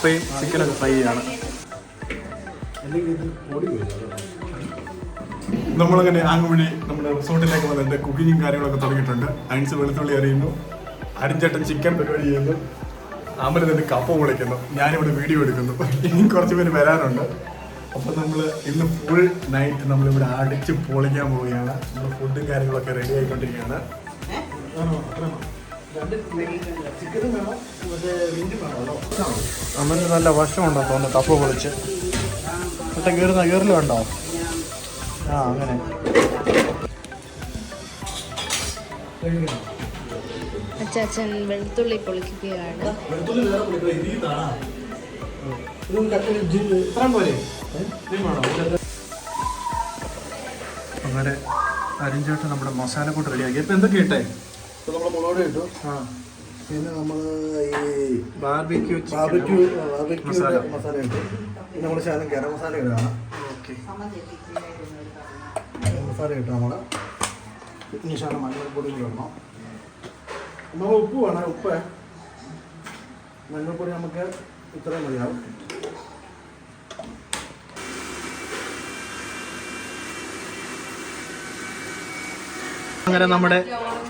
കപ്പയും ചിക്കനൊക്കെ ഫ്രൈ ചെയ്യാണ്. നമ്മളങ്ങനെ ആങ്ങുവഴി നമ്മുടെ റിസോർട്ടിലേക്ക് വന്നിട്ട് കുക്കിങ്ങും കാര്യങ്ങളൊക്കെ തുടങ്ങിയിട്ടുണ്ട്. അയൻസ് വെളുത്തുള്ളി അറിയുന്നു അരിഞ്ചേട്ടൻ ചിക്കൻ പരിപാടി ചെയ്യുന്നു അമൽ നിന്ന് കപ്പ പൊളിക്കുന്നു ഞാനിവിടെ വീഡിയോ എടുക്കുന്നു. ഇനിയും കുറച്ച് പേര് വരാനുണ്ട്. അപ്പോൾ നമ്മൾ ഇന്ന് ഫുൾ നൈറ്റ് നമ്മളിവിടെ അടിച്ച് പൊളിക്കാൻ പോവുകയാണ്. നമ്മൾ ഫുഡും കാര്യങ്ങളൊക്കെ റെഡി ആയിക്കൊണ്ടിരിക്കുകയാണ്. അമ്മന് നല്ല വശമുണ്ടോ തോന്നുന്നു കപ്പ പൊളിച്ച്. മറ്റേ കീറുന്ന കയറൽ വേണ്ടോ ആ അങ്ങനെ. അച്ചാച്ചൻ വെളുത്തുള്ളി പൊളിക്കുകയാണ്. അങ്ങനെ അരിഞ്ചോട്ട് നമ്മുടെ മസാല കൂട്ട് റെഡിയാക്കി. ഇപ്പൊ എന്തൊക്കെ ഇട്ടേ? മുളക് ഇട്ടു. പിന്നെ നമ്മൾ ഈ ബാർബിക്യൂ ബാർബിക്യൂ ബാർബിക്യൂ മസാല. ഇട്ടു. പിന്നെ നമ്മൾ ശകലം ഗരം മസാല ഇടുകയാണ് മസാല ഇട്ടു നമ്മൾ ഇനി ശകലം മഞ്ഞൾപ്പൊടി ഇടണം. നമ്മൾ ഉപ്പ് വേണം. ഉപ്പ്. മഞ്ഞൾപ്പൊടി നമുക്ക് ഇത്രയും മതിയാവും. അങ്ങനെ നമ്മുടെ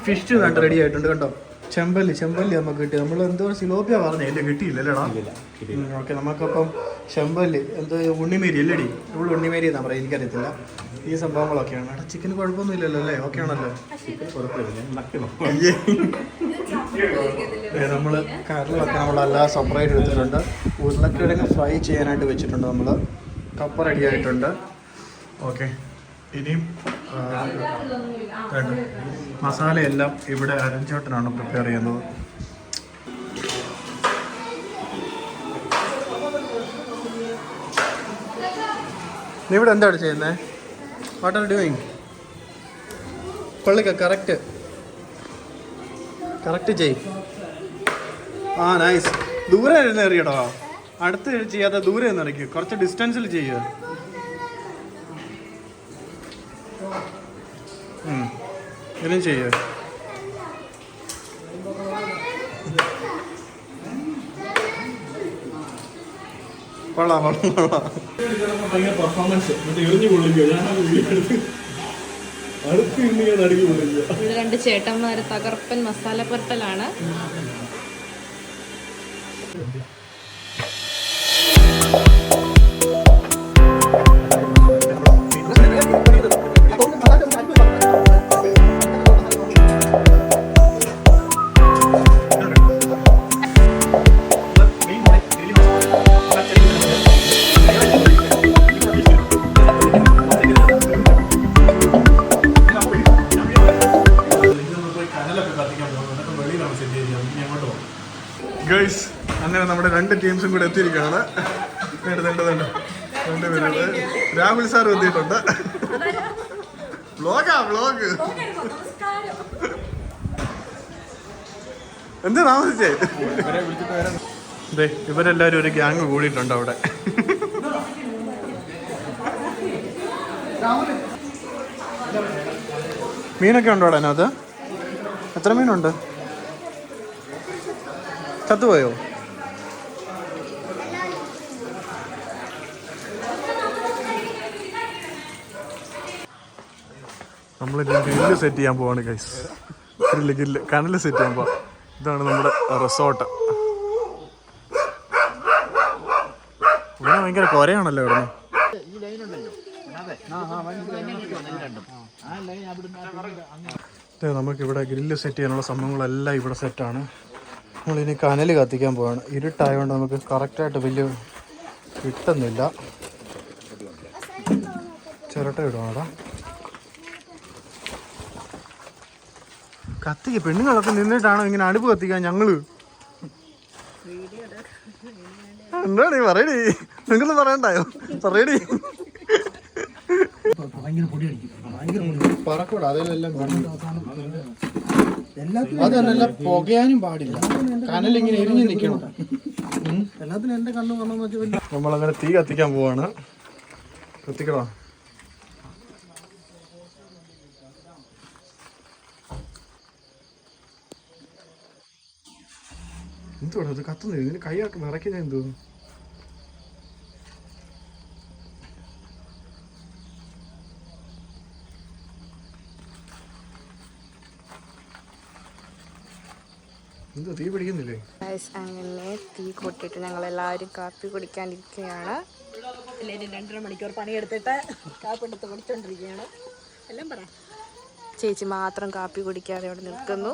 ഫിഷ് കണ്ട് റെഡി ആയിട്ടുണ്ട് കണ്ടോ? ചെമ്പല്ലി ചെമ്പല്ലി നമുക്ക് കിട്ടി. നമ്മൾ എന്തോ സിലോപ്പിയ പറഞ്ഞു. ഇല്ല കിട്ടിയില്ലല്ലേടാ. ഓക്കെ നമുക്കപ്പം ചെമ്പല്ലി എന്തോ ഉണ്ണിമേരി അല്ലേടി? ഇവിടെ ഉണ്ണിമേരി എന്നാ പറയാം എനിക്കറിയത്തില്ല. ഈ സംഭവങ്ങളൊക്കെയാണ്. എടാ ചിക്കന് കുഴപ്പമൊന്നുമില്ലല്ലോ അല്ലേ? ഓക്കെ ആണല്ലോ. നമ്മൾ കറിലൊക്കെ നമ്മളെല്ലാം സെപ്പറേറ്റ് എടുത്തിട്ടുണ്ട്. ഉരുളക്കിഴങ്ങ് ഫ്രൈ ചെയ്യാനായിട്ട് വെച്ചിട്ടുണ്ട് നമ്മൾ കപ്പ റെഡി ആയിട്ടുണ്ട്. ഓക്കെ ഇനിയും എല്ലാം മസാലയെല്ലാം ഇവിടെ അരഞ്ചോട്ടനാണ് പ്രിപ്പയർ ചെയ്യുന്നത്. നീ ഇവിടെ എന്താണ് ചെയ്യുന്നത് വാട്ട് ആർ ഡൂയിങ് പള്ളിക്ക കറക്റ്റ് കറക്റ്റ് ചെയ്. ആ നൈസ് ദൂരെ ഇരുന്ന് എറിയടോ അടുത്ത് ചെയ്യാതെ ദൂരെ നിന്ന് എറിയ്ക്ക് കുറച്ച് ഡിസ്റ്റൻസിൽ ചെയ്യുക ഇതും ചെയ്യാം. കൊള്ളാം കൊള്ളാം പെർഫോമൻസ് അടുത്ത് ഇവിടെ രണ്ട് ചേട്ടന്മാര് തകർപ്പൻ മസാല പുരട്ടലാണ് ടീംസും കൂടെ എത്തിയിരിക്കുകയാണ്. രാഹുൽ സാർ എത്തിയിട്ടുണ്ട്. ബ്ലോഗാ ബ്ലോഗ് എന്ത് താമസിച്ചേ? ദേ ഇവരെല്ലാരും ഒരു ഗ്യാങ് കൂടിയിട്ടുണ്ട് അവിടെ. മീനൊക്കെ ഉണ്ടോ അതിനകത്ത്? എത്ര മീനുണ്ട്? ചത്തുപോയോ? നമ്മൾ ഗ്രില്ല് സെറ്റ് ചെയ്യാൻ പോവാണ് ഗൈസ് ഗ്രില്ല് ഗ്രില്ല് കനൽ സെറ്റ് ചെയ്യാൻ പോവാം. ഇതാണ് നമ്മുടെ റിസോർട്ട് ഇവിടെ ഭയങ്കര കൊരയാണല്ലോ ഇവിടെ നമുക്കിവിടെ ഗ്രില്ല് സെറ്റ് ചെയ്യാനുള്ള സംഭവങ്ങളെല്ലാം ഇവിടെ സെറ്റാണ് നമ്മളിനി കനൽ കത്തിക്കാൻ പോവാണ്. ഇരുട്ടായതുകൊണ്ട് നമുക്ക് കറക്റ്റായിട്ട് വലിയ കിട്ടുന്നില്ല ചിരട്ട ഇടുവാടാ. കത്തിക്ക പെണ്ണുങ്ങളൊക്കെ നിന്നിട്ടാണോ ഇങ്ങനെ അടുപ്പ് കത്തിക്കാൻ ഞങ്ങൾ? എന്താണ് ഈ പറയടി? നിങ്ങൾ പറയണ്ടായോ? പറയടി. പറക്കൂടാ അതിലെല്ലാം അതല്ല പുകയാനും പാടില്ല. കനലിങ്ങനെ എരിഞ്ഞു നിൽക്കണം. എല്ലാത്തിനും എന്റെ കണ്ണു നമ്മളങ്ങനെ തീ കത്തിക്കാൻ പോവാണ്. കത്തിക്കടാ എന്തുവാണ് അത് കത്തുന്നത്? ഇതിന് കൈയാക്കി നിറയ്ക്കുന്നത് എന്തോ എന്തോ തീ പിടിക്കുന്നില്ലേ? അങ്ങനെ തീ കൊട്ടിട്ട് ഞങ്ങൾ എല്ലാരും കാപ്പി കുടിക്കാനിരിക്കുകയാണ്. രണ്ടര മണിക്കൂർ പണിയെടുത്തിട്ട് കാപ്പി എടുത്ത് കുടിച്ചോണ്ടിരിക്കുകയാണ്. എല്ലാം പറ. ചേച്ചി മാത്രം കാപ്പി കുടിക്കാതെ അവിടെ നിൽക്കുന്നു.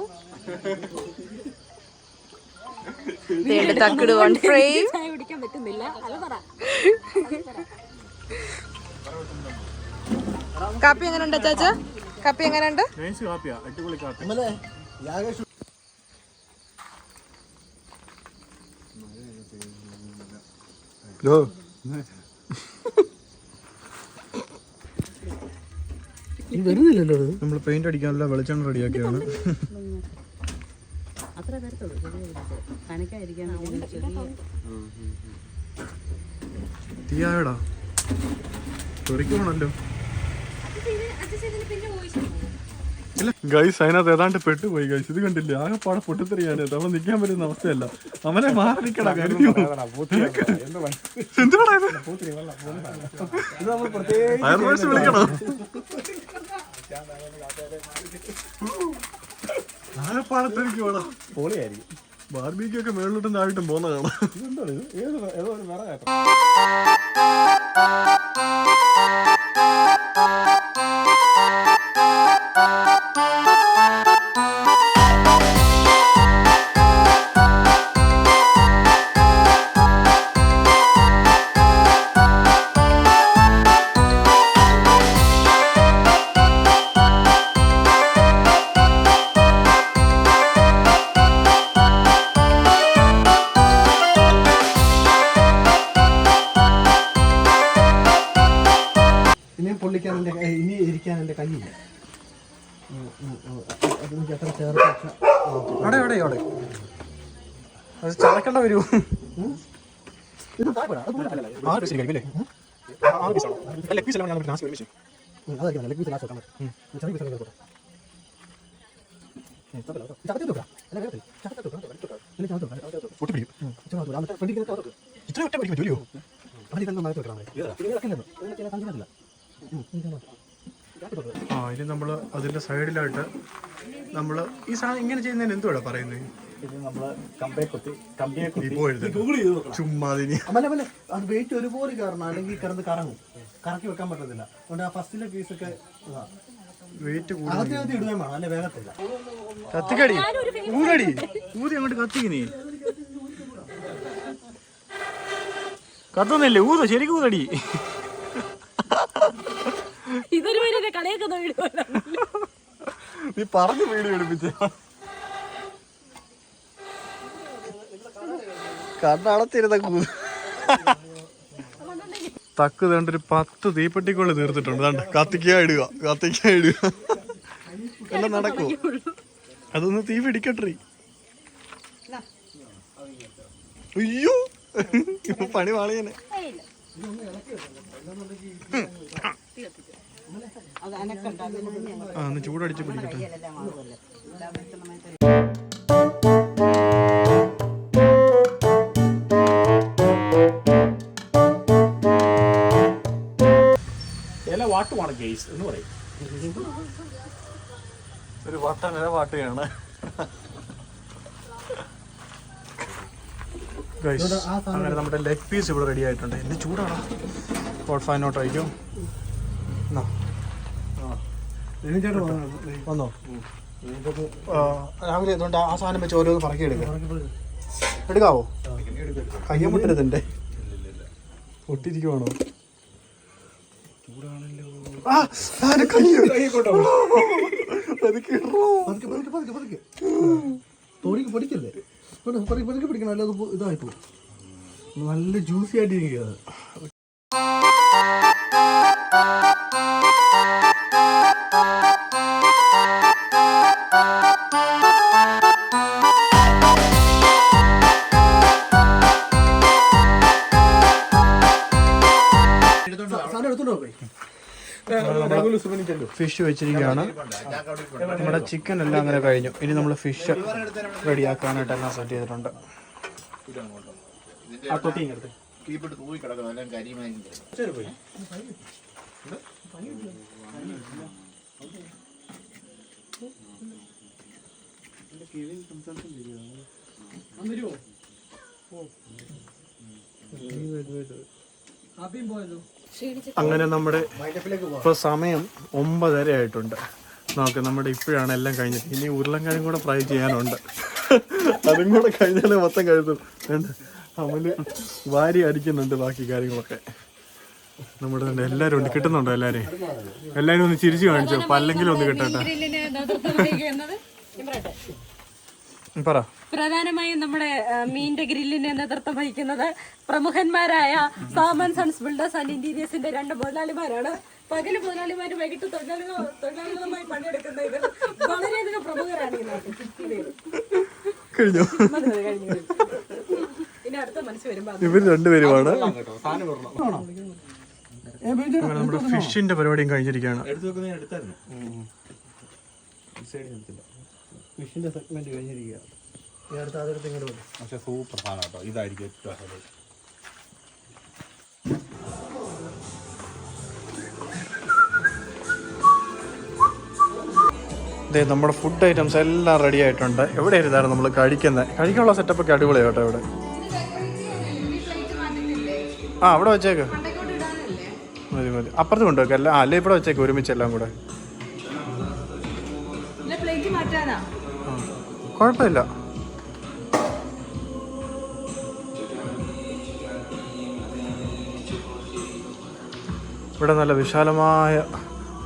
തക്കിട് വൺ ഫ്രെയിം പറ്റുന്നില്ല. അല്ല പറ. കാപ്പി എങ്ങനെയുണ്ട് ചാച്ച കാപ്പി എങ്ങനെയുണ്ട്? ഹലോ നീ വരുന്നില്ലല്ലോ നമ്മൾ പെയിന്റ് അടിക്കാനുള്ള വെളിച്ചെണ്ണ റെഡിയാക്കിയാണ് തരത്തുള്ളൂ ചെറിയ വിളിച്ച് കണക്കായിരിക്കാൻ വേണ്ടി ചെറിയ തീയായടാ. തെറിക്കണല്ലോ ഇല്ല ഗൈസ് അതിനകത്ത് ഏതാണ്ട് പെട്ടുപോയി ഗൈസ് ഇത് കണ്ടില്ല? ആകെ പാടെ പൊട്ടിത്തെറിയാണ്. അവിടെ നിൽക്കാൻ പറ്റുന്ന അവസ്ഥയല്ല. അവനെ മാറി നിൽക്കടാ കരുതി വിളിക്കണോ ആകെപ്പാടത്തെനിക്ക് വേണം പൊളിയായിരിക്കും. ബാർബിക്കൊക്കെ മേളിലോട്ടും താഴോട്ടും പോകുന്ന കാണാം. ഇതെന്തോ ഇത്? ഏത് ഏതോ ഒരു ഇനി വെക്കില്ലല്ലോ വരൂ. ആ ഇനി നമ്മൾ അതിന്റെ സൈഡിലായിട്ട് നമ്മൾ ഈ സാധനം ഇങ്ങനെ ചെയ്യുന്നതിന് എന്തുവാടാ പറയുന്നത് ഇത് നമ്മൾ കമ്പയെ കുത്തി കമ്പിയെ ചുമ്മാ അമ്മല്ല അമ്മല്ല അത് വെയിറ്റ് ഒരുപോലെ കയറണം അല്ലെങ്കിൽ കിടന്ന് കറങ്ങും. കറക്കി വെക്കാൻ പറ്റത്തില്ല. അതുകൊണ്ട് ആ ഫസ്റ്റിലെ പീസൊക്കെ ഇതാ. വെയിറ്റ് ആദ്യം ഇടുകയും വേണം അല്ലെ? വേഗത്തില്ല കത്തിക്കടി. ഊതടി. ഊതി അങ്ങോട്ട് കത്തിക്ക് നീ. കത്തുന്നില്ലേ? ഊത ശരിക്കും ഊതടി. ഇതൊരു പേര് നീ പറഞ്ഞു വീഡിയോ എടുപ്പിച്ച. കണ്ണടച്ചിരുന്ന കൂ തക്ക് തേണ്ടൊരു പത്ത് തീപ്പെട്ടിക്കൊള്ളി തീർത്തിട്ടുണ്ട് ദാണ്ട കത്തിക്കാ ഇടുക കത്തിക്ക ഇടുക. എല്ലാം നടക്കൂ. അതൊന്ന് തീ പിടിക്കട്ടെ അയ്യോ പണി വാളിയനെ ആ ചൂടടിച്ച് പിടിക്കട്ടെ. ഗെയ്സ് എന്ന് പറയും. ഒരു വട്ടനില പാട്ടുകയാണ് അങ്ങനെ നമ്മുടെ ലെഗ് പീസ് ഇവിടെ റെഡി ആയിട്ടുണ്ട്. എന്ത് ചൂടാണ്. ഹോട്ട് അയക്കും എന്നാ? ചേട്ടാ വന്നോ? രാവിലെ എന്തുകൊണ്ട് ആ സാധനം വെച്ച് ഓരോന്ന് പറക്കി എടുക്കാം. എടുക്കാവോ? കയ്യ മുട്ടരുതിന്റെ പൊട്ടിരിക്കുവാണോ ആ, ആരെ കയ്യ്. പതുക്കെ ഇടറോ. പതുക്കെ പതുക്കെ പതുക്കെ പതുക്കെ തോടിക്ക് പൊടിക്കല്ലേ പതുക്കെ പതുക്കെ പിടിക്കണം അല്ലാതെ ഇതായി പോകും നല്ല ജ്യൂസി ആയിട്ടിരിക്കുക ഫിഷ് വെച്ചിരിക്കുകയാണ്. നമ്മുടെ ചിക്കൻ എല്ലാം അങ്ങനെ കഴിഞ്ഞു. ഇനി നമ്മൾ ഫിഷ് റെഡിയാക്കാനായിട്ട് എല്ലാം സെറ്റ് ചെയ്തിട്ടുണ്ട്. ഹാപ്പിയും തൊട്ടി അങ്ങനെ നമ്മുടെ ഇപ്പൊ സമയം ഒമ്പതര ആയിട്ടുണ്ട്. നോക്ക് നമ്മുടെ ഇപ്പോഴാണ് എല്ലാം കഴിഞ്ഞത് ഇനി ഉരുളൻകിഴങ്ങ് കൂടെ ഫ്രൈ ചെയ്യാനുണ്ട്. അതും കൂടെ കഴിഞ്ഞാലേ മൊത്തം കഴുതും അവന് വാരി അടിക്കുന്നുണ്ട് ബാക്കി കാര്യങ്ങളൊക്കെ. നമ്മുടെ തന്നെ എല്ലാവരും ഉണ്ട്. കിട്ടുന്നുണ്ടോ എല്ലാവരും എല്ലാരും ഒന്ന് ചിരിച്ചു കാണിച്ചോ? പല്ലെങ്കിലും ഒന്ന് കിട്ടട്ടെ. പറ. പ്രധാനമായും നമ്മുടെ മീനിന്റെ ഗ്രില്ലിന് നേതൃത്വം വഹിക്കുന്നത് പ്രമുഖന്മാരായ സാമൻ സൺസ് ബിൽഡേഴ്സ് ആൻഡ് ഇന്റീരിയേഴ്സിന്റെ രണ്ട് മുതലാളിമാരാണ്. പകൽ മുതലാളിമാര് വൈകിട്ട് തൊഴിലാളികൾ തൊഴിലാളികളുമായി പണിയെടുക്കുന്ന ഇവർ വളരെയധികം പ്രമുഖരാണ് ഈ. ഇനി അടുത്ത മനസ്സ് വരുമ്പോ ഇവർ രണ്ടുപേരുമാണ്. നമ്മുടെ ഫിഷിന്റെ പരിപാടിയും കഴിഞ്ഞിരിക്കുകയാണ്. എടുത്തു ഞാൻ എടുത്തായിരുന്നു. ഫിഷിന്റെ സെഗ്മെന്റ് കഴിഞ്ഞിരിക്കുക. ഈ അടുത്ത അതെടുത്ത് ഇങ്ങോട്ട് വരും പക്ഷെ സൂപ്പർ സാധനം കേട്ടോ. ഇതായിരിക്കും ഏറ്റവും ഹൈലൈറ്റ് ദേ നമ്മുടെ ഫുഡ് ഐറ്റംസ് എല്ലാം റെഡി ആയിട്ടുണ്ട്. എവിടെ ഇരുന്നാണ് നമ്മൾ കഴിക്കുന്നത് കഴിക്കാനുള്ള സെറ്റപ്പ് ഒക്കെ അടിപൊളിയാണ് കേട്ടോ ഇവിടെ. ആ അവിടെ വെച്ചേക്ക്. മതി മതി. അപ്പുറത്ത് കൊണ്ടുവെക്കാം അല്ല അല്ലേ ഇവിടെ വെച്ചേക്ക് ഒരുമിച്ച് എല്ലാം കൂടെ. പ്ലേറ്റ് മാറ്റാനാ? ആ, കുഴപ്പമില്ല. ഇവിടെ നല്ല വിശാലമായ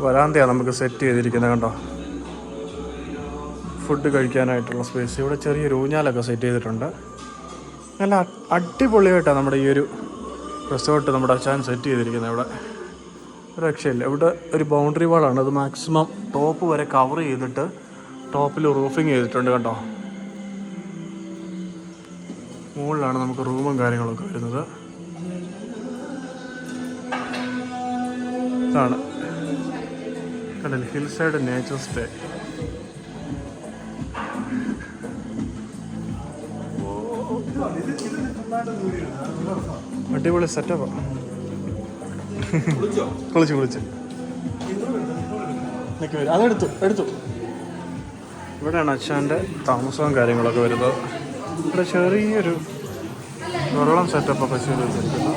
വരാന്തയാണ് നമുക്ക് സെറ്റ് ചെയ്തിരിക്കുന്നത് കണ്ടോ? ഫുഡ് കഴിക്കാനായിട്ടുള്ള സ്പേസ് ഇവിടെ ചെറിയൊരു ഊഞ്ഞാലൊക്കെ സെറ്റ് ചെയ്തിട്ടുണ്ട്. നല്ല അടിപൊളിയായിട്ടാണ് നമ്മുടെ ഈ ഒരു റിസോർട്ട് നമ്മുടെ അച്ഛൻ സെറ്റ് ചെയ്തിരിക്കുന്നത് ഇവിടെ. രക്ഷയില്ല. ഇവിടെ ഒരു ബൗണ്ടറി വാളാണ് അത് മാക്സിമം ടോപ്പ് വരെ കവർ ചെയ്തിട്ട് ടോപ്പിൽ റൂഫിങ് ചെയ്തിട്ടുണ്ട് കേട്ടോ മുകളിലാണ് നമുക്ക് റൂമും കാര്യങ്ങളൊക്കെ വരുന്നത്. ഇതാണ് കടൽ ഹിൽ സൈഡ് നേച്ചർ സ്റ്റേ അടിപൊളി സെറ്റപ്പാ കുളിച്ച്? കുളിച്ച്. അതെടുത്തു എടുത്തു ഇവിടെയാണ് അച്ഛന്റെ താമസവും കാര്യങ്ങളൊക്കെ വരുന്നത്. ഇവിടെ ചെറിയൊരു വെള്ളം സെറ്റപ്പൊക്കെ ചെയ്ത് വെച്ചിരിക്കുന്നു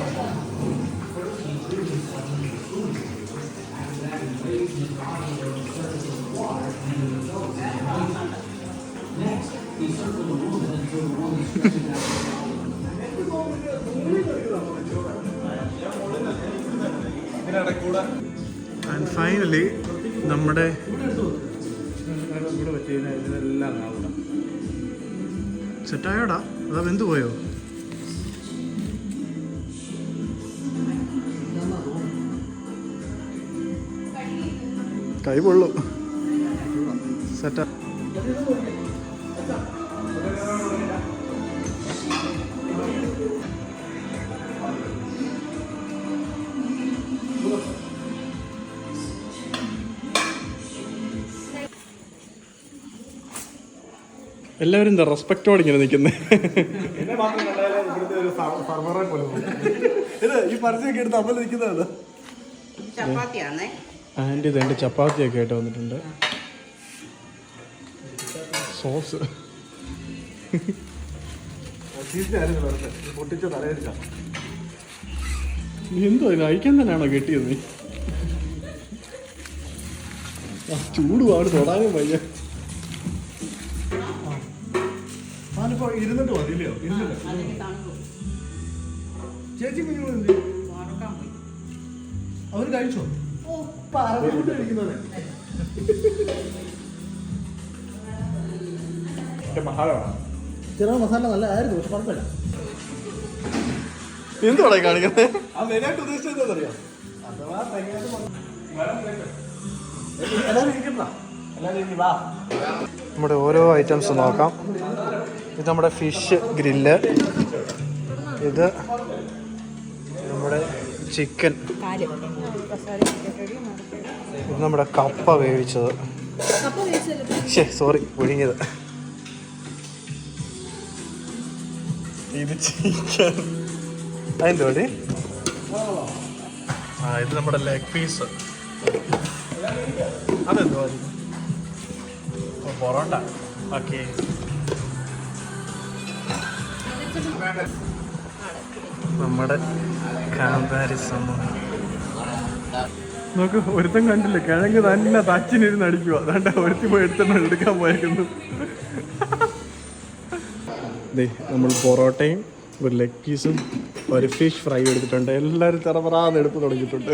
ആൻഡ് ഫൈനലി നമ്മുടെ സെറ്റായോടാ? അതാ വെന്ത് പോയോ കൈ പൊള്ളു. സെറ്റാ എല്ലാവരും എന്താ റെസ്പെക്റ്റോടെ ഇങ്ങനെ നിൽക്കുന്നത് ഈ പരസ്യമൊക്കെ എടുത്ത് അമ്മ നിൽക്കുന്നതാണ്. ചപ്പാത്തിയാണേ ആന്റി ഇതെന്റെ ചപ്പാത്തിയൊക്കെ ആയിട്ട് വന്നിട്ടുണ്ട്. സോസ്. എന്തോ അതിന് അയക്കാൻ തന്നെയാണോ കെട്ടിയത് നീ? ആ, ചൂട് പാട് തൊടാനും വയ്യ. ഞാനിപ്പോ ഇരുന്നിട്ട് മതി ഇല്ലയോ ചേച്ചി കുഞ്ഞുങ്ങളുണ്ട് അവർ കഴിച്ചോ? പറഞ്ഞുകൊണ്ട് കഴിക്കുന്നതേ ചെറിയ മസാല നല്ല ആയിരുന്നു പക്ഷെ കുഴപ്പമില്ല. എന്തുവാടെ കാണിക്കുന്നത് ആ മെയിനായിട്ട് ഉദ്ദേശിച്ചത് എന്താണെന്നറിയാം? അഥവാ എല്ലാവരും ഇരിക്കണ്ട എല്ലാവരും ഇരിക്കും വാ. നമ്മുടെ ഓരോ ഐറ്റംസ് നോക്കാം. ഇത് നമ്മുടെ ഫിഷ് ഗ്രില്ല്. ഇത് നമ്മുടെ ചിക്കൻ. ഇത് നമ്മുടെ കപ്പ വേവിച്ചത്. ശേ സോറി പുഴുങ്ങിയത് ഇത് ചിക്കൻ. അതിന്റെ വഴി ആ ഇത് നമ്മുടെ ലെഗ് പീസ് അതെന്തോ? പൊറോട്ട. ഓക്കെ. നമ്മുടെ കാന്താരി സമൂഹം നോക്ക് ഒരുത്തൻ കണ്ടില്ല? കിഴങ്ങ് തന്നെ തച്ചിനിരുന്ന് അടിക്കുക അതാണ്ട് ഒരുത്തി പോയി എടുത്തിട്ട് എടുക്കാൻ പോയിരിക്കുന്നു ദേ നമ്മൾ പൊറോട്ടയും ഒരു ലെഗ് പീസും ഒരു ഫിഷ് ഫ്രൈ എടുത്തിട്ടുണ്ട്. എല്ലാവരും തെറപറാന്ന് എടുപ്പ് തുടങ്ങിയിട്ടുണ്ട്.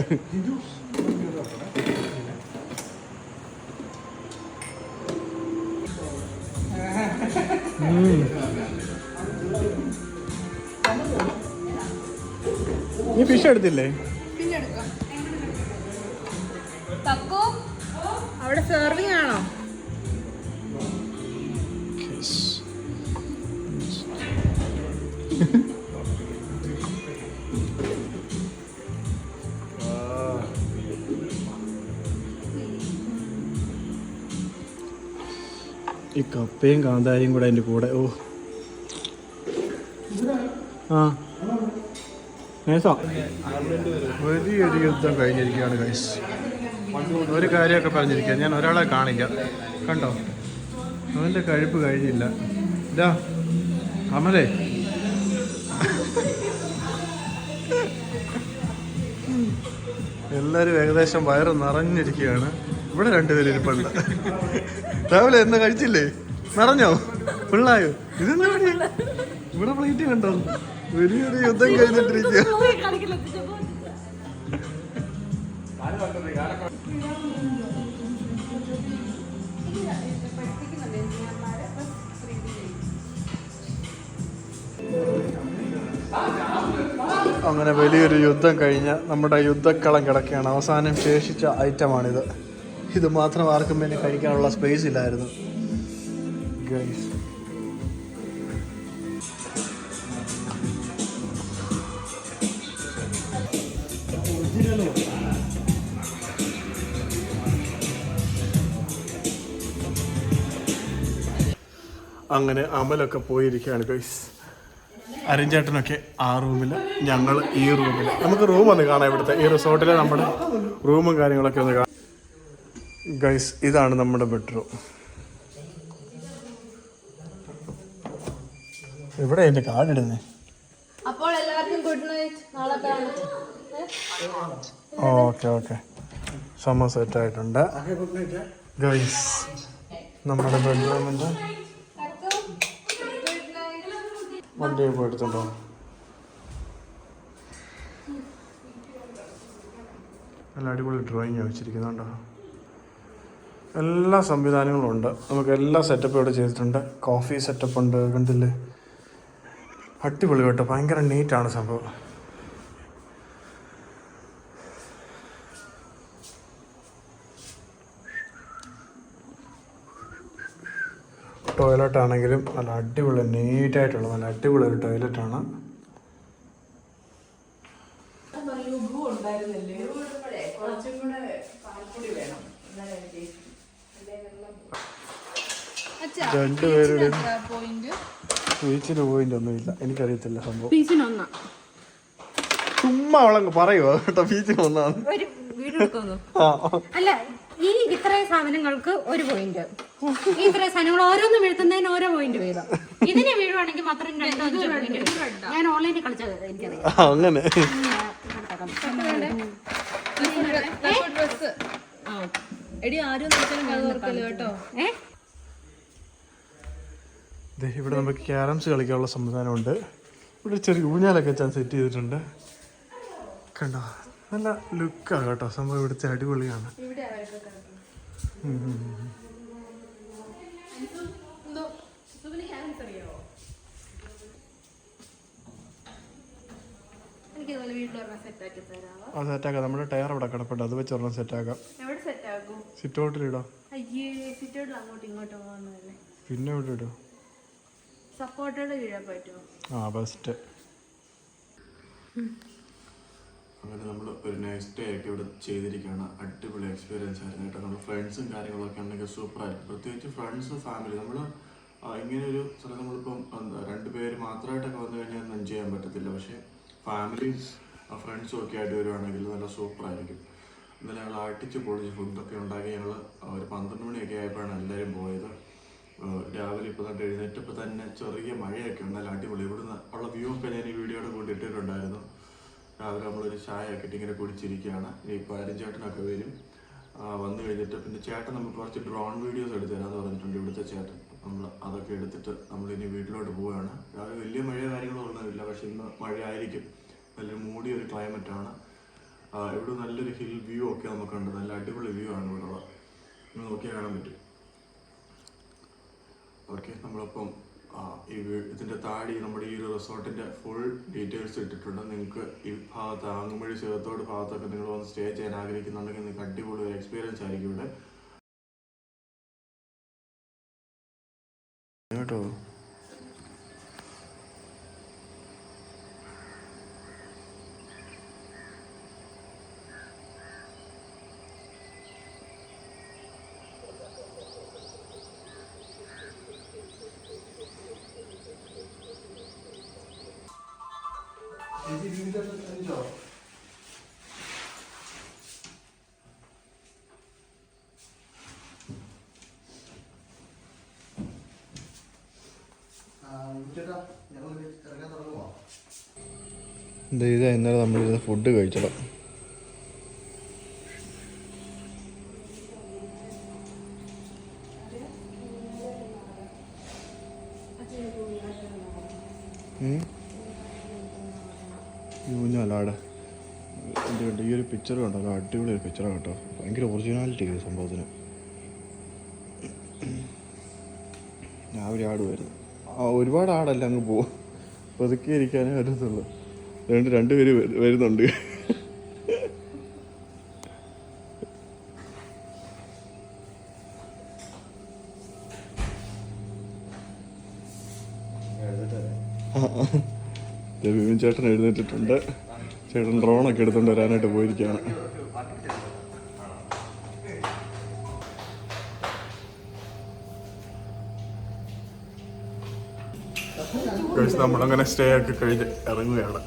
ഫിഷ് എടുത്തില്ലേ? അവിടെ സെർവിങ് ആണോ? ഈ കപ്പയും കാന്താരിയും കൂടെ അതിന്റെ കൂടെ ഓ. ആ. വലിയൊരു യുദ്ധം കഴിഞ്ഞിരിക്കുകയാണ് ഗൈസ് ഒരു കാര്യമൊക്കെ പറഞ്ഞിരിക്കുക. ഞാൻ ഒരാളെ കാണില്ല കണ്ടോ? അവന്റെ കഴിപ്പ് കഴിഞ്ഞില്ല. ഇതാ അമലേ എല്ലാവരും ഏകദേശം വയറ് നിറഞ്ഞിരിക്കുകയാണ്. ഇവിടെ രണ്ടുപേരും ഇരിപ്പുണ്ട്. രാവിലെ എന്താ കഴിച്ചില്ലേ? നിറഞ്ഞോ? പിള്ളായോ? ഇതെന്താ? ഇവിടെ പ്ലേറ്റ് കണ്ടോ? വലിയൊരു യുദ്ധം കഴിഞ്ഞിട്ടിരിക്കുക അങ്ങനെ വലിയൊരു യുദ്ധം കഴിഞ്ഞ് നമ്മുടെ യുദ്ധക്കളം കിടക്കുകയാണ്. അവസാനം ശേഷിച്ച ഐറ്റമാണിത്. ഇത് മാത്രം ആർക്കും പിന്നെ കഴിക്കാനുള്ള സ്പേസ് ഇല്ലായിരുന്നു. ഗൈസ് അങ്ങനെ അമലൊക്കെ പോയിരിക്കുകയാണ് ഗൈസ് അരഞ്ചേട്ടനൊക്കെ ആ റൂമിൽ ഞങ്ങൾ ഈ റൂമിൽ നമുക്ക് റൂം ഒന്ന് കാണാം ഇവിടുത്തെ. ഈ റിസോർട്ടിലെ നമ്മുടെ റൂമും കാര്യങ്ങളൊക്കെ ഒന്ന് കാണാം. ഗൈസ് ഇതാണ് നമ്മുടെ ബെഡ്റൂം ഇവിടെ എന്റെ കാർഡ് ഇടുന്നേ? അപ്പോൾ എല്ലാവർക്കും ഗുഡ് നൈറ്റ് നാളെ കാണാം. Okay okay. സമ സെറ്റ് ആയിട്ടുണ്ട് ഗൈസ് നമ്മുടെ ബെഡ്റൂമിന്റെ വണ്ടി പോയി എടുത്തുണ്ടോ നല്ല അടിപൊളി ഡ്രോയിങ് വെച്ചിരിക്കുന്നുണ്ടോ? എല്ലാ സംവിധാനങ്ങളും ഉണ്ട്. നമുക്ക് എല്ലാ സെറ്റപ്പും ഇവിടെ ചെയ്തിട്ടുണ്ട്. കോഫി സെറ്റപ്പ് ഉണ്ട് കണ്ടില്ലേ? അടിപൊളി കേട്ടോ. ഭയങ്കര നീറ്റാണ് സംഭവം. ടോയ്ലറ്റ് ആണെങ്കിലും നല്ല അടിപൊളി നീറ്റായിട്ടുള്ള നല്ല അടിപൊളി ഒരു ടോയ്ലറ്റാണ് രണ്ടുപേരുടെ പോയിന്റ് ബീച്ചിന് പോയിന്റ് ഒന്നുമില്ല. എനിക്കറിയത്തില്ല സംഭവം. ചുമ്മാ അവളങ്ങ് പറയുവോ? കേട്ടോ ബീച്ചിന് ഒന്നാണ് ആ. അല്ല ഈ ഇത്രയും സാധനങ്ങൾക്ക് ഒരു പോയിന്റ് ഈ ഇത്രയും സാധനങ്ങൾ ഓരോന്നും വീഴ്ത്തുന്നതിന് ഓരോ പോയിന്റ് വീതം. ഇതിനെ വീഴുവാണെങ്കിൽ മാത്രം രണ്ടോ അഞ്ചോ പോയിന്റ് ഞാൻ ഓൺലൈനിൽ കളിച്ചത് എനിക്കറിയാം. ആ, അങ്ങനെ. ഡ്രസ് എടി ആരും നോക്കാനും കേട്ടോ. ഏ? ദേ, ഇവിടെ നമുക്ക് ക്യാരംസ് കളിക്കാനുള്ള സംവിധാനമുണ്ട്. ഇവിടെ ചെറിയ ഊഞ്ഞാലൊക്കെ ഞാൻ സെറ്റ് ചെയ്തിട്ടുണ്ട്. കണ്ടോ? നല്ല ലുക്കാണ് കേട്ടോ. സംഭവം ഇവിടുത്തെ അടിപൊളിയാണ്. അത് സെറ്റാക്കാം നമ്മുടെ ടയർ അവിടെ കിടപ്പുണ്ട്. അത് വെച്ച് ഒരെണ്ണം സെറ്റാക്കാം എവിടെ സെറ്റ് ആകും അയ്യേ സിറ്റോട്ടിൽ അങ്ങോട്ടും ഇങ്ങോട്ടും പോകുന്നതല്ലേ പിന്നെ എവിടെ ഇടോ? സപ്പോർട്ടോട് കീഴാൻ പറ്റുമോ? ആ ബെസ്റ്റ് അങ്ങനെ നമ്മൾ ഒരു നൈസ് ഡേ ഒക്കെ ഇവിടെ ചെയ്തിരിക്കുകയാണ്. അടിപൊളി എക്സ്പീരിയൻസ് ആയിരുന്നു കേട്ടോ. നമ്മൾ ഫ്രണ്ട്സും കാര്യങ്ങളൊക്കെ ഉണ്ടെങ്കിൽ സൂപ്പറായിരുന്നു പ്രത്യേകിച്ച് ഫ്രണ്ട്സും ഫാമിലി നമ്മൾ ഇങ്ങനെ ഒരു സ്ഥലം നമ്മളിപ്പം എന്താ രണ്ട് പേര് മാത്രമായിട്ടൊക്കെ വന്നു കഴിഞ്ഞാൽ ഒന്നും ചെയ്യാൻ പറ്റത്തില്ല. പക്ഷേ ഫാമിലീസ് ഫ്രണ്ട്സും ഒക്കെ ആയിട്ട് വരുവാണെങ്കിൽ നല്ല സൂപ്പറായിരിക്കും ഇന്നലെ ഞങ്ങൾ അടിച്ച് പൊളിച്ച് ഫുഡൊക്കെ ഉണ്ടാക്കി ഞങ്ങൾ ഒരു പന്ത്രണ്ട് മണിയൊക്കെ ആയപ്പോഴാണ് എല്ലാവരും പോയത്. രാവിലെ ഇപ്പോൾ തന്നെ എഴുന്നേറ്റപ്പോൾ തന്നെ ചെറിയ മഴയൊക്കെ ഉണ്ട്. അടിപൊളി. ഇവിടുന്ന് ഉള്ള വ്യൂ ഒക്കെ ഞാൻ ഈ വീഡിയോയുടെ കൂടി ഇട്ടിട്ടുണ്ടായിരുന്നു. രാവിലെ നമ്മളൊരു ചായ ഒക്കെ ഇങ്ങനെ കുടിച്ചിരിക്കുകയാണ്. ഇപ്പോൾ അരിഞ്ചേട്ടനൊക്കെ വരും. വന്നു കഴിഞ്ഞിട്ട് പിന്നെ ചേട്ടൻ നമുക്ക് കുറച്ച് ഡ്രോൺ വീഡിയോസ് എടുത്തു തരാമെന്ന് പറഞ്ഞിട്ടുണ്ട് ഇവിടുത്തെ ചേട്ടൻ. നമ്മൾ അതൊക്കെ എടുത്തിട്ട് നമ്മൾ ഇനി വീട്ടിലോട്ട് പോവുകയാണ്. രാവിലെ വലിയ മഴയോ കാര്യങ്ങളൊന്നുമില്ല പക്ഷെ ഇന്ന് മഴയായിരിക്കും. നല്ലൊരു മൂടിയ ഒരു ക്ലൈമറ്റ് ആണ്. ആ, ഇവിടെ നല്ലൊരു ഹിൽ വ്യൂ ഒക്കെ നമുക്കുണ്ട്. നല്ല അടിപൊളി വ്യൂ ആണ് ഇവിടെ നോക്കിയാൽ കാണാൻ പറ്റും. ഓക്കെ നമ്മളപ്പം ഈ ഇതിന്റെ താഴെ നമ്മുടെ ഈ ഒരു റിസോർട്ടിന്റെ ഫുൾ ഡീറ്റെയിൽസ് ഇട്ടിട്ടുണ്ട്. നിങ്ങൾക്ക് ഈ ഭാഗത്ത് ആങ്ങുമഴി ചേർത്തോട് ഭാഗത്തൊക്കെ നിങ്ങൾ വന്ന് സ്റ്റേ ചെയ്യാൻ ആഗ്രഹിക്കുന്നുണ്ടെങ്കിൽ നിങ്ങൾക്ക് അടിപൊളി ഒരു എക്സ്പീരിയൻസ് ആയിരിക്കും ഇവിടെ. കേട്ടോ? ഇത് ഇന്നലെ നമ്മളിരുന്ന് ഫുഡ് കഴിച്ചോളാം ഊഞ്ഞാലാടെ ഇത് കണ്ടോ ഈ ഒരു പിക്ചർ കണ്ടല്ലോ അടിപൊളി ഒരു പിക്ചറാണ് കേട്ടോ. ഭയങ്കര ഒറിജിനാലിറ്റി ഈ സംഭവത്തിന്. രാവിലെ ആടുമായിരുന്നു ഒരുപാട് ആടല്ല അങ്ങ് പോവും ഇരിക്കാനേ പറ്റത്തുള്ളൂ. രണ്ട് രണ്ടുപേര് വരുന്നുണ്ട്. ബിപിൻ ചേട്ടൻ എഴുന്നേറ്റിട്ടുണ്ട്. ചേട്ടൻ ഡ്രോണൊക്കെ എടുത്തുകൊണ്ട് വരാനായിട്ട് പോയിരിക്കുകയാണ് നമ്മളങ്ങനെ സ്റ്റേ ഒക്കെ കഴിഞ്ഞ് ഇറങ്ങുകയാണ്.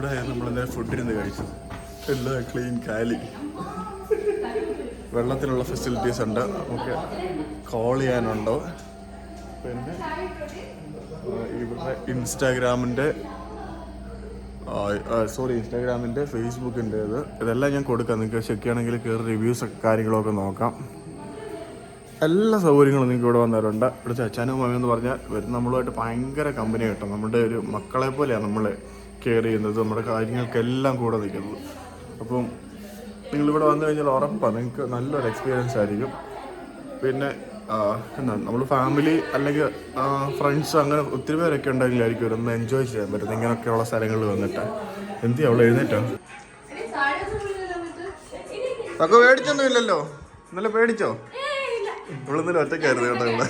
ഇവിടെ നമ്മളെന്താ ഫുഡിരുന്ന് കഴിച്ചത് എല്ലാം ക്ലീൻ കാലി. വെള്ളത്തിനുള്ള ഫെസിലിറ്റീസ് ഉണ്ട്. നമുക്ക് കോൾ ചെയ്യാനുണ്ടോ? പിന്നെ ഇവിടെ ഇൻസ്റ്റാഗ്രാമിന്റെ സോറി ഇൻസ്റ്റാഗ്രാമിന്റെ ഫേസ്ബുക്കിന്റെ ഇത്. ഇതെല്ലാം ഞാൻ കൊടുക്കാം. നിങ്ങൾക്ക് ചെക്ക് ചെയ്യണമെങ്കിൽ കയറി റിവ്യൂസ് കാര്യങ്ങളൊക്കെ നോക്കാം. എല്ലാ സൗകര്യങ്ങളും നിങ്ങൾക്ക് ഇവിടെ വന്നവരുണ്ട്. ഇവിടുത്തെ അച്ഛനും അമ്മയും എന്ന് പറഞ്ഞാൽ വരുന്ന നമ്മളുമായിട്ട് ഭയങ്കര കമ്പനി കിട്ടും. നമ്മുടെ ഒരു മക്കളെ പോലെയാണ് നമ്മൾ കെയർ ചെയ്യുന്നത് നമ്മുടെ കാര്യങ്ങൾക്കെല്ലാം കൂടെ നിൽക്കുന്നത് അപ്പം നിങ്ങളിവിടെ വന്നു കഴിഞ്ഞാൽ ഉറപ്പാണ് നിങ്ങൾക്ക് നല്ലൊരു എക്സ്പീരിയൻസ് ആയിരിക്കും. പിന്നെ എന്താ നമ്മൾ ഫാമിലി അല്ലെങ്കിൽ ഫ്രണ്ട്സ് അങ്ങനെ ഒത്തിരി പേരൊക്കെ ഉണ്ടെങ്കിലായിരിക്കും ഒന്ന് എൻജോയ് ചെയ്യാൻ പറ്റുന്നത്. ഇങ്ങനെയൊക്കെയുള്ള സ്ഥലങ്ങളിൽ വന്നിട്ട്. എന്തി അവൾ എഴുന്നേറ്റോ? ഒക്കെ പേടിച്ചൊന്നും ഇല്ലല്ലോ ഇന്നലെ പേടിച്ചോ? ഇവളിന്നലെ ഒറ്റക്കായിരുന്നു കേട്ടോ ഇവിടെ.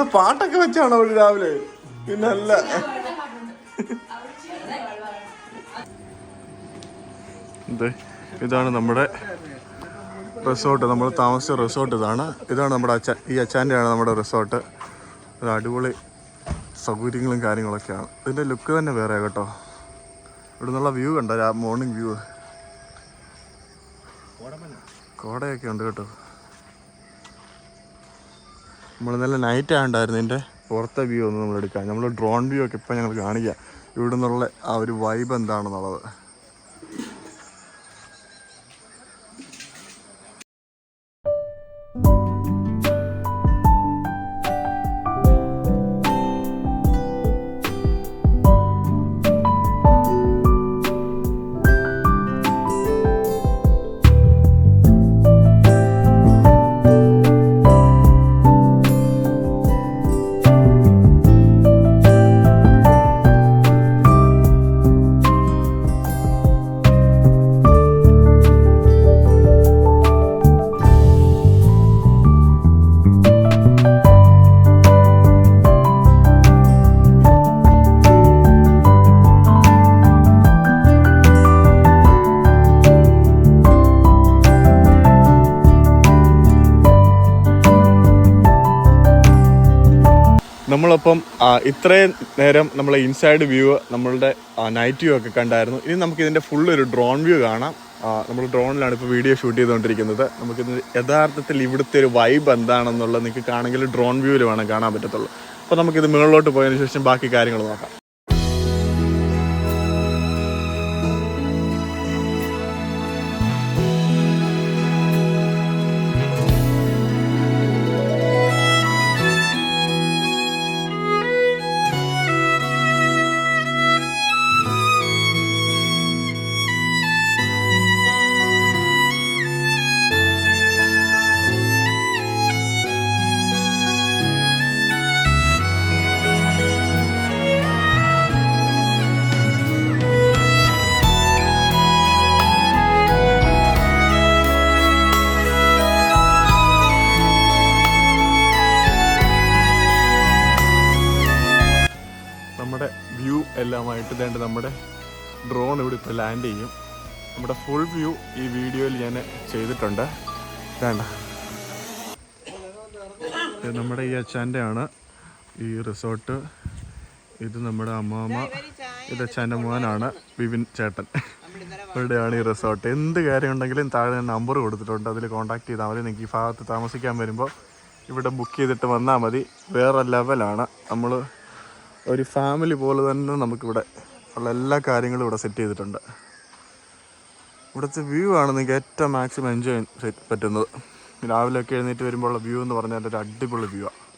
ഇവിടെ പാട്ടൊക്കെ വെച്ചാണോ അവൾ രാവിലെ? പിന്നല്ല ഇത് ഇതാണ് നമ്മുടെ റിസോർട്ട്. നമ്മൾ താമസിച്ച റിസോർട്ട് ഇതാണ്. ഇതാണ് നമ്മുടെ അച്ഛൻ ഈ അച്ഛന്റെയാണ് നമ്മുടെ റിസോർട്ട്. ഒരു അടിപൊളി സൗകര്യങ്ങളും കാര്യങ്ങളൊക്കെയാണ്. ഇതിന്റെ ലുക്ക് തന്നെ വേറെ കേട്ടോ. ഇവിടെ നിന്നുള്ള വ്യൂ കണ്ടോ? മോർണിംഗ് വ്യൂ കോടയൊക്കെ ഉണ്ട് കേട്ടോ. നമ്മൾ നല്ല നൈറ്റ് ആയതുകൊണ്ടായിരുന്നു ഇതിന്റെ പുറത്തെ വ്യൂ ഒന്ന് നമ്മൾ എടുക്കാം നമ്മൾ ഡ്രോൺ വ്യൂ ഒക്കെ ഇപ്പം ഞങ്ങൾ കാണിക്കാം. ഇവിടെ നിന്നുള്ള ആ ഒരു വൈബ് എന്താണെന്നുള്ളത്. ഇത്രയും നേരം നമ്മളെ ഇൻസൈഡ് വ്യൂ നമ്മളുടെ നൈറ്റ് വ്യൂ ഒക്കെ കണ്ടായിരുന്നു. ഇനി നമുക്ക് ഇതിന്റെ ഫുൾ ഒരു ഡ്രോൺ വ്യൂ കാണാം. നമ്മൾ ഡ്രോണിലാണ് ഇപ്പോൾ വീഡിയോ ഷൂട്ട് ചെയ്തുകൊണ്ടിരിക്കുന്നത്. നമുക്കിത് യഥാർത്ഥത്തിൽ ഇവിടുത്തെ ഒരു വൈബ് എന്താണെന്നുള്ളത് നിങ്ങൾക്ക് കാണെങ്കിൽ ഡ്രോൺ വ്യൂവിൽ വേണം കാണാൻ പറ്റത്തുള്ളൂ. അപ്പോൾ നമുക്കിത് മുകളിലോട്ട് പോയതിനു ശേഷം ബാക്കി കാര്യങ്ങൾ നോക്കാം. ഡ്രോൺ ഇവിടെ ഇപ്പോൾ ലാൻഡ് ചെയ്യും. നമ്മുടെ ഫുൾ വ്യൂ ഈ വീഡിയോയിൽ ഞാൻ ചെയ്തിട്ടുണ്ട്. വേണ്ട നമ്മുടെ ഈ അച്ഛന്റെ ആണ് ഈ റിസോർട്ട് ഇത് നമ്മുടെ അമ്മാമ്മ. ഇത് അച്ഛന്റെ മോനാണ് വിപിൻ ചേട്ടൻ. ഇവിടെയാണ് ഈ റിസോർട്ട് എന്ത് കാര്യം ഉണ്ടെങ്കിലും താഴെ ഞാൻ നമ്പർ കൊടുത്തിട്ടുണ്ട്. അതിൽ കോൺടാക്ട് ചെയ്താൽ മതി. നിങ്ങൾക്ക് ഈ ഭാഗത്ത് താമസിക്കാൻ വരുമ്പോൾ ഇവിടെ ബുക്ക് ചെയ്തിട്ട് വന്നാൽ മതി. വേറെ ലെവലാണ് നമ്മൾ ഒരു ഫാമിലി പോലെ തന്നെ നമുക്കിവിടെ ഉള്ള എല്ലാ കാര്യങ്ങളും ഇവിടെ സെറ്റ് ചെയ്തിട്ടുണ്ട്. ഇവിടുത്തെ വ്യൂ ആണ് നിങ്ങൾക്ക് ഏറ്റവും മാക്സിമം എൻജോയ് പറ്റുന്നത്. രാവിലെയൊക്കെ എഴുന്നേറ്റ് വരുമ്പോൾ ഉള്ള വ്യൂ എന്ന് പറഞ്ഞാൽ ഒരു അടിപൊളി വ്യൂ ആണ്